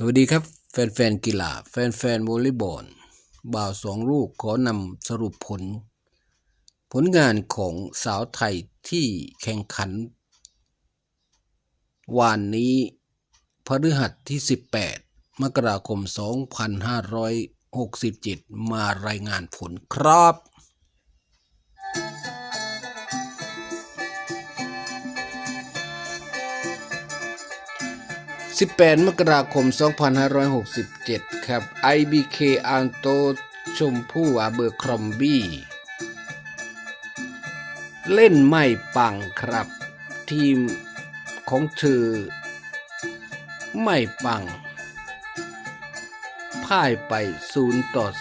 สวัสดีครับ แฟนๆกีฬา แฟนๆวอลเลย์บอลบ่าวสองลูกขอนำสรุปผล ผลงานของสาวไทยที่แข่งขันวันนี้พฤหัสที่ 18 มกราคม 2567 มารายงานผลครับ 18 มกราคม 2567 ครับ IBK อันโตชมพู่อาเบอร์ครอมบี้ เล่นไม่ปังครับ ทีมของเธอ ไม่ปัง พ่ายไป 0 ต่อ 3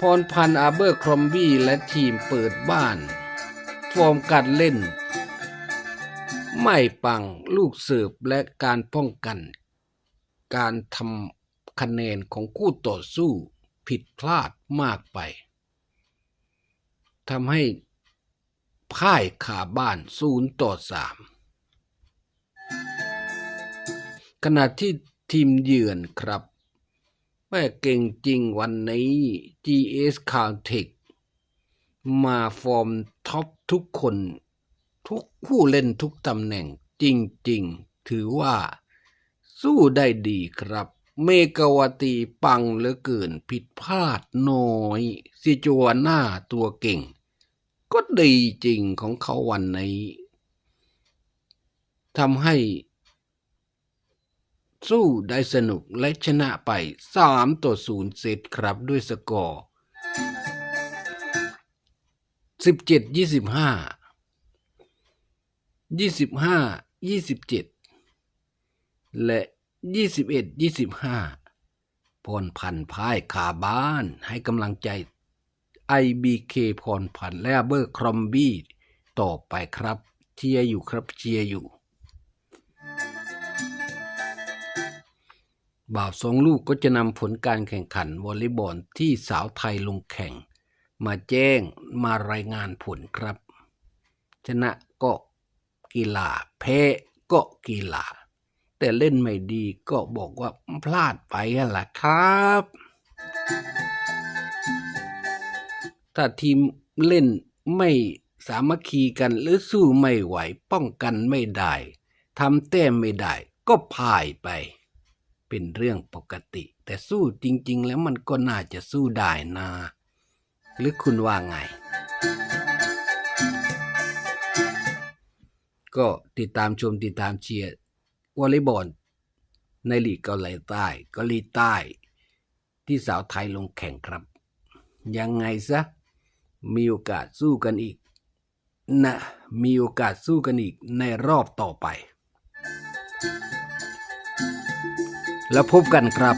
พรพันธ์อาเบอร์ครอมบี้และทีมเปิดบ้าน ฟอร์มการเล่น ไม่ปังลูกเสิร์ฟและการป้องกัน การทำคะแนนของคู่ต่อสู้ผิดพลาดมากไปทำให้พ่ายขาบ้านศูนย์ต่อสามขณะที่ทีมเยือนครับแม่เก่งจริงวันนี้ GS Caltech มาฟอร์มท็อปทุกคน ทุกผู้เล่นทุกตำแหน่งจริง ๆ ถือว่า สู้ได้ดีครับ เมกาวตีปังเหลือเกินผิดพลาดน้อยซิจวาน่าตัวเก่ง ก็ดีจริงของเขาวันนี้ทำให้ สู้ได้สนุกและชนะไป 3 ต่อ 0 เซตครับด้วยสกอร์ สิบเจ็ดยี่สิบห้ายี่สิบห้ายี่สิบเจ็ดและยี่สิบเอ็ดยี่สิบห้าพรพันธ์พายขาบ้านให้กำลังใจ IBK พรพันธ์และเบอร์ครอมบี้ต่อไปครับเชียร์อยู่ครับเชียร์อยู่ บ่าวสองลูกก็จะนำผลการแข่งขันวอลเลย์บอลที่สาวไทยลงแข่ง มาแจ้งมารายงานผลครับ ชนะก็กีฬาแพ้ก็กีฬา แต่เล่นไม่ดีก็บอกว่าพลาดไปอะล่ะครับ ถ้าทีมเล่นไม่สามัคคีกันหรือสู้ไม่ไหวป้องกันไม่ได้ทำแต้มไม่ได้ ก็พ่ายไป เป็นเรื่องปกติ แต่สู้จริง ๆ แล้วมันก็น่าจะสู้ได้นะ หรือคุณว่าไง ก็ติดตามชมติดตามเชียร์วอลเลย์บอลในลีกเกาหลีใต้เกาหลีใต้ ที่สาวไทยลงแข่งครับ ยังไงซะ มีโอกาสสู้กันอีก นะ มีโอกาสสู้กันอีกในรอบต่อไป แล้วพบกันครับ